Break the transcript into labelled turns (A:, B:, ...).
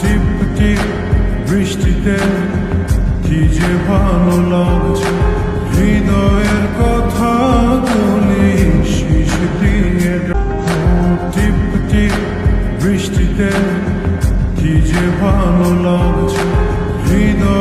A: টিপ বৃষ্টিতে কি যে ভালো লাগছে। হৃদয়ের কথা বলি শীষ দিয়ে টিপ টিপ বৃষ্টিতে কি যে ভালো লাগছে। হৃদয়